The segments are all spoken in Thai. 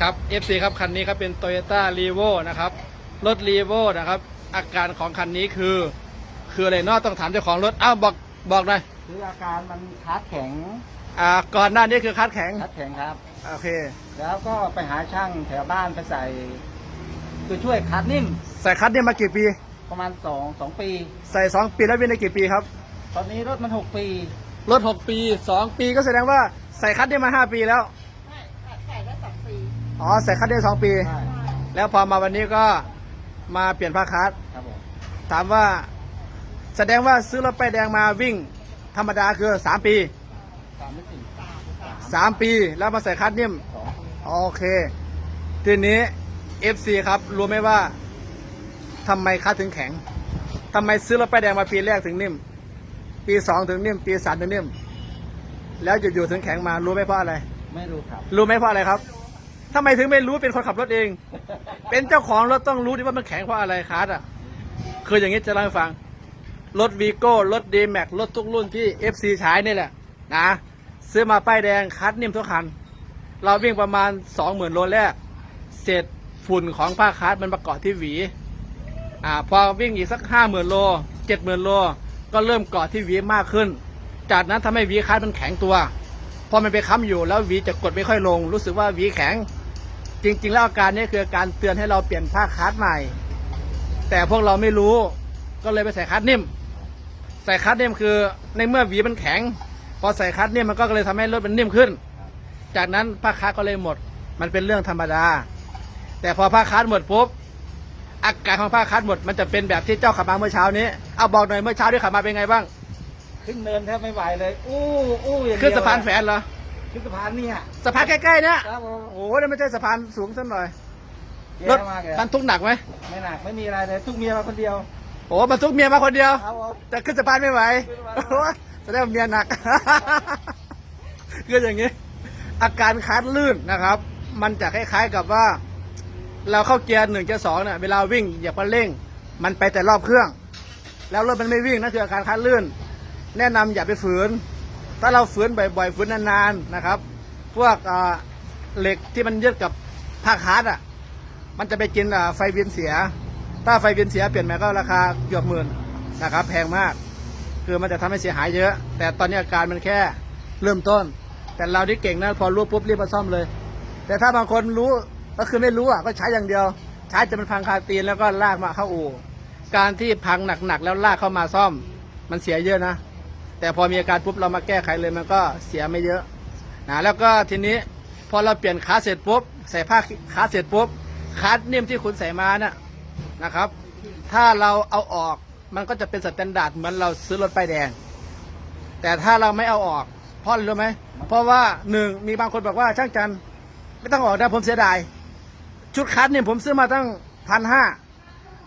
ครับ FC ครับคันนี้ครับเป็น Toyota r e v o นะครับรถ r e v o นะครับ อาการของคันนี้คือ คืออะไรเนาะต้องถามเจ้าของรถอ้าวบอกบอกหน่อยคืออาการมันคัดแข็งอ่าก่อนหน้านี้คือคัดแข็งคัดแข็งครับ โอเค แล้วก็ไปหาช่างแถวบ้านไปใส่คือช่วยคัดนิ่ม ใส่คัดเนี่ยมากี่ปี ประมาณสองสองปี ใส่2ปีแล้ววิ่งได้กี่ปีครับ ตอนนี้รถมันหกปี รถ6ปี2ปีก็แสดงว่าใส่คัดเนี่ยมา5ปีแล้ว ไม่ใส่ได้สองปี อ๋อใส่คัดเนี่ย2ปี ใช่แล้วพอมาวันนี้ก็มาเปลี่ยนผ้าคัดครับผมถามว่า แสดงว่าซื้อรถป้ายแดงมาวิ่ง ธรรมดาคือ3ปีสามไม่สี่3ปีแล้วมาใส่คัดนิ่ม สองโอเค ทีนี้ FC ครับ รู้ไหมว่าทำไมคัดถึงแข็งทำไมซื้อรถป้ายแดงมาปีแรกถึงนิ่ม ปีสองถึงนิ่ม ปีสามถึงนิ่ม แล้วอยู่ๆถึงแข็งมารู้ไหมเพราะอะไร ไม่รู้ครับ รู้ไหมเพราะอะไรครับ ทำไมถึงไม่รู้เป็นคนขับรถเอง เป็นเจ้าของรถต้องรู้ดิว่ามันแข็งเพราะอะไรคัสอะคืออย่างนี้จะเล่าให้ฟัง รถวีโก้รถดีแม็กรถทุกรุ่นที่ FC ใช้นี่แหละนะซื้อมาป้ายแดงคัดนิ่มทุกคัน เราวิ่งประมาณ 20,000โลแรกเสร็จฝุ่นของผ้าคัดมันประเกาะที่หวีอ่าพอวิ่งอีกสัก 50,000โล70,000โลก็เริ่มเกาะที่หวีมากขึ้น จากนั้นทำให้หวีคัดมันแข็งตัว พอมันไปค้ำอยู่แล้วหวีจะกดไม่ค่อยลง รู้สึกว่าหวีแข็ง จริง ๆ แล้วอาการนี้คือการเตือนให้เราเปลี่ยนผ้าคัดใหม่ แต่พวกเราไม่รู้ก็เลยไปใส่คัดนิ่ม ใส่คัดนิ่มคือ ในเมื่อหวีมันแข็ง พอใส่คัดนิ่มมันก็เลยทำให้รถมันนิ่มขึ้น จากนั้นผ้าคัดก็เลยหมด มันเป็นเรื่องธรรมดา แต่พอผ้าคัดหมดปุ๊บอาการของผ้าคัดหมด มันจะเป็นแบบที่เจ้าขับมาเมื่อเช้านี้เอาบอกหน่อยเมื่อเช้าที่ขับมาเป็นไงบ้าง ขึ้นเนินแทบไม่ไหวเลย อู้อู้อย่างเดียวขึ้นสะพานแฝนเหรอ ขึ้นสะพานเนี่ยสะพานใกล้ๆเนี่ยครับผมโอ้โหนี่ไม่ใช่สะพานสูงสักหน่อยแย่รถมากเลยบรรทุกหนักไหมไม่หนักไม่มีอะไรเลยทุกเมียมาคนเดียว โอ้บรรทุกเมียมาคนเดียว ครับผม แต่ขึ้นสะพานไม่ไหวขึ้นสะพานโอ้โหแสดงว่าเมียหนักคืออย่างนี้ อาการคัดลื่นนะครับ มันจะคล้ายๆกับว่า เราเข้าเกียร์หนึ่งเกียร์สองเนี่ยเวลาวิ่งอย่าไปเร่ง มันไปแต่รอบเครื่อง แล้วรถมันไม่วิ่งนั่นคืออาการคัดลื่น แนะนำอย่าไปฝืน ถ้าเราฝืนบ่อยๆฝืนนานๆนะครับ พวกเหล็กที่มันยึดกับผ้าคาร์ดอะ มันจะไปกินอ่าไฟเวียนเสีย ถ้าไฟเวียนเสียเปลี่ยนใหม่ก็ราคาเกือบหมื่นนะครับ แพงมาก คือมันจะทำให้เสียหายเยอะ แต่ตอนนี้อาการมันแค่เริ่มต้น แต่เราที่เก่งนะพอรู้ปุ๊บรีบมาซ่อมเลย แต่ถ้าบางคนรู้ก็คือไม่รู้อะก็ใช้อย่างเดียว ใช้จนมันพังคาตีนแล้วก็ลากมาเข้าอู่การที่พังหนักๆแล้วลากเข้ามาซ่อม มันเสียเยอะนะ แต่พอมีอาการปุ๊บเรามาแก้ไขเลยมันก็เสียไม่เยอะนะแล้วก็ทีนี้พอเราเปลี่ยนขาเสร็จปุ๊บใส่ผ้าขาเสร็จปุ๊บคัดนิ่มที่คุณใส่มาน่ะนะครับ ถ้าเราเอาออกมันก็จะเป็นสแตนดาร์ดเหมือนเราซื้อรถป้ายแดง แต่ถ้าเราไม่เอาออกเพราะอะไรรู้ไหมเพราะว่าหนึ่งมีบางคนบอกว่าช่างจันไม่ต้องออกนะผมเสียดายชุดคัดเนี่ยผมซื้อมาตั้งพันห้า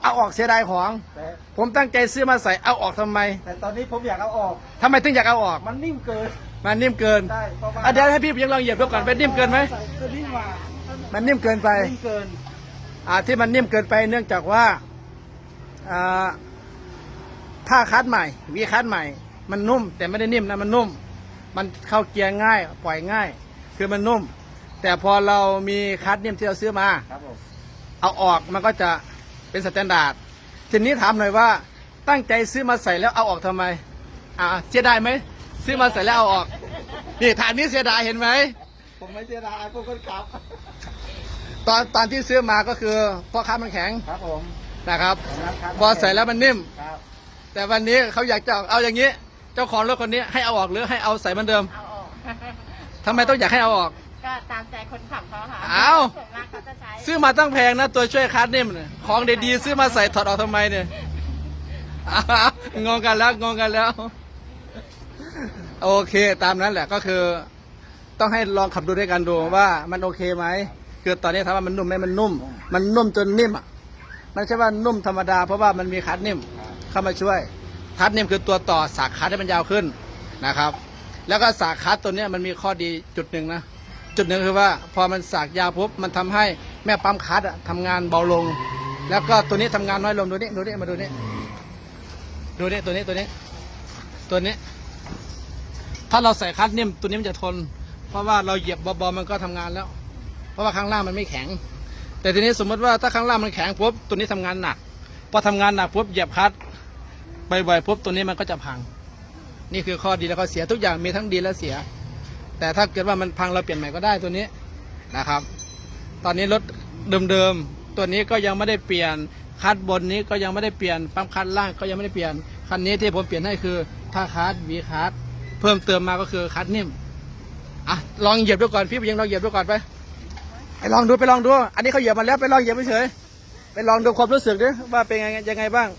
เอาออกเสียดายของ แต่ผมตั้งใจซื้อมาใส่เอาออกทำไมแต่ตอนนี้ผมอยากเอาออก ทำไมถึงอยากเอาออก มันนิ่มเกินมันนิ่มเกินได้เพราะว่าอะเดี๋ยวให้พี่ยังลองเหยียบดูก่อนเป็นนิ่มเกินไหม ใส่ก็นิ่มกว่ามันนิ่มเกินไป นิ่มเกิน อ่าที่มันนิ่มเกินไปเนื่องจากว่าอ่าผ้าคัดใหม่วีคัดใหม่ มันนุ่ม แต่ไม่ได้นิ่มนะมันนุ่ม มันเข้าเกียร์ง่าย ปล่อยง่าย คือมันนุ่ม แต่พอเรามีคัดนิ่มที่เราซื้อมา ครับผมเอาออกมันก็จะ เป็นสแตนดาร์ดทีนี้ถามหน่อยว่าตั้งใจซื้อมาใส่แล้วเอาออกทำไม อ่าเสียดายไหมซื้อมาใส่แล้วเอาออก นี่ฐานนี้เสียดายเห็นไหมผมไม่เสียดายผมก็ขับ ตอนตอนที่ซื้อมาก็คือพ่อค้ามันแข็งครับผมนะครับตอนนั้นครับพอใส่แล้วมันนิ่ม ครับ แต่วันนี้เขาอยากจะเอาเอาอย่างนี้ เจ้าของรถคนนี้ให้เอาออกหรือให้เอาใส่เหมือนเดิมเอาออกทำไมต้องอยากให้เอาออก ก็ตามใจคนขับเขาค่ะอ้าว ส่วนมากเขาจะใช้ซื้อมาตั้งแพงนะตัวช่วยคัดนิ่มเนี่ยของดีๆซื้อมาใส่ถอดออกทำไมเนี่ยอ้าวงงกันแล้วงงกันแล้ว โอเค ตามนั้นแหละก็คือ ต้องให้ลองขับดูด้วยกันดูว่ามันโอเคไหมคือตอนนี้ถามว่ามันนุ่มไหมมันนุ่ม มันนุ่มจนนิ่มอะมันไม่ใช่ว่านุ่มธรรมดาเพราะว่ามันมีคัดนิ่มเข้ามาช่วย คัดนิ่มคือตัวต่อสากคัดให้มันยาวขึ้นนะครับ แล้วก็สากคัดตัวเนี้ยมันมีข้อดีจุดหนึ่งนะ จุดหนึ่งคือว่าพอมันสากยาปุ๊บมันทำให้แม่ปั๊มคัดอะทำงานเบาลง แล้วก็ตัวนี้ทำงานน้อยลงดูนี่ดูนี่มาดูนี่ดูนี่ตัวนี้ตัวนี้ ตัวนี้ ถ้าเราใส่คัดนิ่มตัวนี้มันจะทน เพราะว่าเราเหยียบเบาๆมันก็ทำงานแล้ว เพราะว่าข้างล่างมันไม่แข็ง แต่ทีนี้สมมติว่าถ้าข้างล่างมันแข็งปุ๊บตัวนี้ทำงานหนักพอทำงานหนักปุ๊บเหยียบคัดบ่อยๆปุ๊บตัวนี้มันก็จะพัง นี่คือข้อดีและข้อเสียทุกอย่างมีทั้งดีและเสีย แต่ถ้าเกิดว่ามันพังเราเปลี่ยนใหม่ก็ได้ตัวนี้นะครับ ตอนนี้รถเดิมๆตัวนี้ก็ยังไม่ได้เปลี่ยนคัดบนนี้ก็ยังไม่ได้เปลี่ยนปั๊มคัดล่างก็ยังไม่ได้เปลี่ยนคันนี้ที่ผมเปลี่ยนให้คือท่าคัดวีคัดเพิ่มเติมมาก็คือคัดนิ่มอะลองเหยียบดูก่อนพี่ยังลองเหยียบดูก่อนไปไปลองดูไปลองดู อันนี้เขาเหยียบมาแล้วไปลองเหยียบเฉยไปลองดูความรู้สึกดิว่าเป็นยังไงยังไงบ้าง